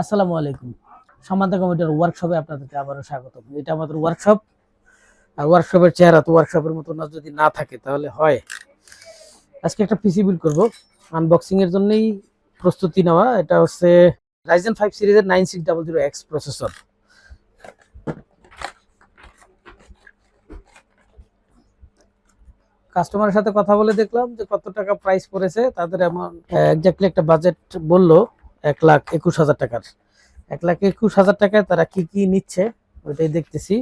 আসসালামু আলাইকুম। সমান্তা কমিটির ওয়ার্কশপে আপনাদেরকে আবারও স্বাগত এটা আমাদের ওয়ার্কশপ আর ওয়ার্কশপের চেহারা তো ওয়ার্কশপের মতো না, যদি না থাকে তাহলে হয়। আজকে একটা পিসি বিল করব। আনবক্সিং এর জন্যই প্রস্তুতি নেওয়া। এটা হচ্ছে রাইজেন ফাইভ সিরিজের nine six double zero X processor কাস্টমারের সাথে কথা বলে দেখলাম যে কত টাকা প্রাইস পড়েছে, তাদের এমন এক্স্যাক্টলি একটা বাজেট বলল। এক লাখ একুশ হাজার টাকার। এক লাখ একুশ হাজার টাকায় তারা কি কি নিচ্ছে, ওইটাই দেখতেছি।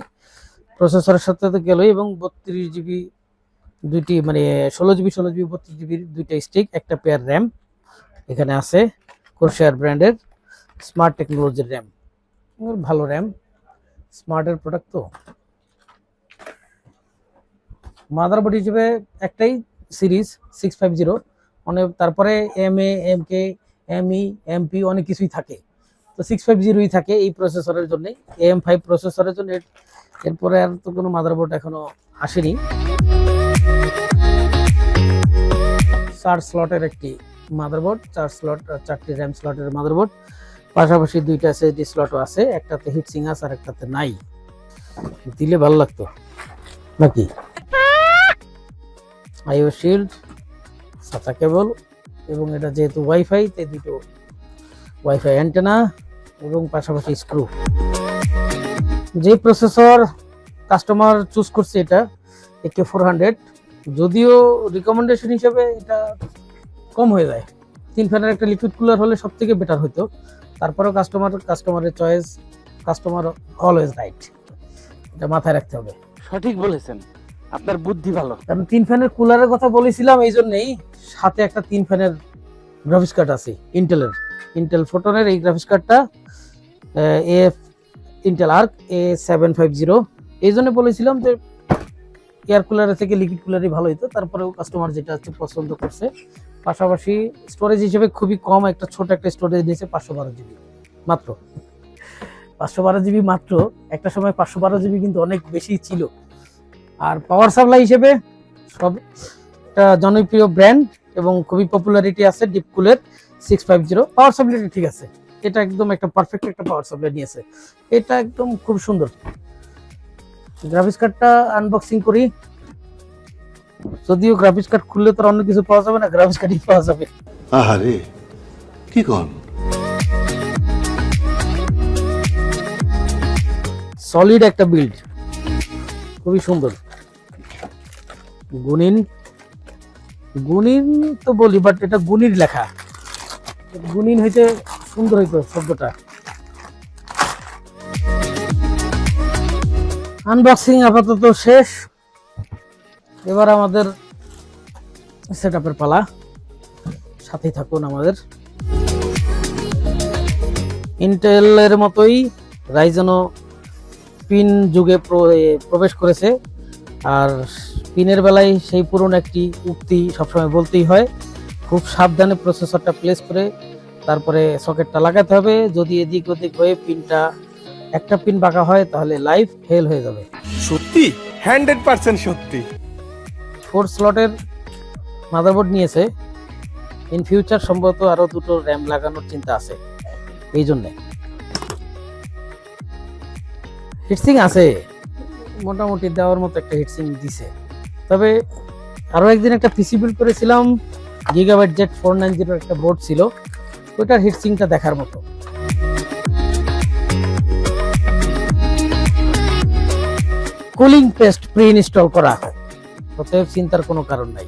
প্রসেসরের সাথে তো গেলই এবং বত্রিশ জিবি দুইটি মানে ষোলো জিবি ষোলো জিবি বত্রিশ জিবির দুইটা স্টিক একটা পেয়ার র্যাম এখানে আছে কোরশেয়ার ব্র্যান্ডের স্মার্ট টেকনোলজির র্যাম ভালো র্যাম স্মার্টের প্রোডাক্ট তো। মাদার মাদারবোর্ড হিসেবে একটাই সিরিজ সিক্স ফাইভ জিরো অনেক তারপরে M A M K ME MP অনেক কিছুই থাকে। তো সিক্স ফাইভ জিরোই থাকে এই প্রসেসরের জন্য এম ফাইভ প্রসেসরের জন্য এর- এরপরে আর তো কোনো মাদারবোর্ড এখনও আসেনি। চার স্লটের একটি মাদারবোর্ড চার স্লট চারটি র্যাম স্লটের মাদারবোর্ড পাশাপাশি দুইটা এসএসডি স্লটও আছে একটাতে হিটসিং আছে আর একটাতে নাই। দিলে ভালো লাগতো। নাকি? আইও শিল্ড সাচা কেবল এবং এটা যেহেতু ওয়াইফাই তাই দুটো ওয়াইফাই অ্যান্টেনা এবং পাশাপাশি স্ক্রু যে প্রসেসর কাস্টমার চুজ করছে এটা একে ফোর হান্ড্রেড যদিও রিকমেন্ডেশন হিসেবে এটা কম হয়ে যায়। তিন ফ্যানের একটা লিকুইড কুলার হলে সব থেকে বেটার হতো তারপরেও কাস্টমার কাস্টমারের চয়েস কাস্টমার অলওয়েজ রাইট এটা মাথায় রাখতে হবে। সঠিক বলেছেন। আপনার বুদ্ধি ভালো। আমি তিন ফ্যানের কুলারের কথা বলেছিলাম এই জন্যই সাথে একটা তিন ফ্যানের গ্রাফিক্স কার্ড আছে ইন্টেলের ইন্টেল ফোটনের এই গ্রাফিক্স কার্ডটা এ Intel Arc A seven five zero এই জন্য বলেছিলাম যে এয়ার কুলারের থেকে লিকুইড কুলারই ভালো হতো তারপরেও কাস্টমার যেটা হচ্ছে পছন্দ করছে। পাশাপাশি স্টোরেজ হিসেবে খুবই কম, একটা ছোট একটা স্টোরেজ দিয়েছে পাঁচশো বারো জিবি, মাত্র। পাঁচশো বারো জিবি মাত্র, একটা সময় পাঁচশো বারো জিবি কিন্তু অনেক বেশি ছিল। আর পাওয়ার সাপ্লাই হিসেবে সব একটা জনপ্রিয় ব্র্যান্ড এবং খুবই পপুলারিটি আছে ডিপকুলের সিক্স ফাইভ জিরো পাওয়ার সাপ্লাইটা ঠিক আছে। এটা একদম একটা পারফেক্ট একটা পাওয়ার সাপ্লাই নিয়েছে। এটা একদম খুব সুন্দর। গ্রাফিক্স কার্ডটা আনবক্সিং করি। যদিও গ্রাফিক্স কার্ড খুললে তো আর অন্য কিছু পাওয়া যাবে না গ্রাফিক্স কার্ডই পাওয়া যাবে। আহারে কি কন? সলিড একটা বিল্ড খুবই সুন্দর। গুনিন গুনিন তো বলি বাট এটা গুনির লেখা। গুনিন হইতে সুন্দর হইতো শব্দটা। আনবক্সিং আপাতত শেষ। এবার আমাদের সেট আপের পালা। সাথেই থাকুন আমাদের। ইন্টেলের মতোই রাইজনও পিন যুগে প্র- প্রবেশ করেছে। আর পিনের বেলায় সেই পুরনো একটি উক্তি সবসময় বলতেই হয়। খুব সাবধানে প্রসেসরটা প্লেস করে তারপরে সকেটটা লাগাতে হবে। যদি এদিক ওদিক হয়ে পিনটা একটা পিন বাঁকা হয় তাহলে লাইভ ফেল হয়ে যাবে। সত্যি? হান্ড্রেড পার্সেন্ট সত্যি। ফোর স্লটের মাদারবোর্ড নিয়েছে। ইন ফিউচার সম্ভবত আরও দুটো র্যাম লাগানোর চিন্তা আছে। এই জন্যে। হিটসিং আছে। মোটামুটি দেওয়ার মতো একটা হিটসিং দিছে। তবে আরও একদিন একটা পিসি বিল করেছিলাম গিগাবাইট জেট ফোর নাইন জিরোর একটা বোর্ড ছিল ওইটার হিটসিংটা দেখার মতো। কুলিং পেস্ট প্রি ইনস্টল করা। হয় অতএব চিন্তার কোনো কারণ নাই।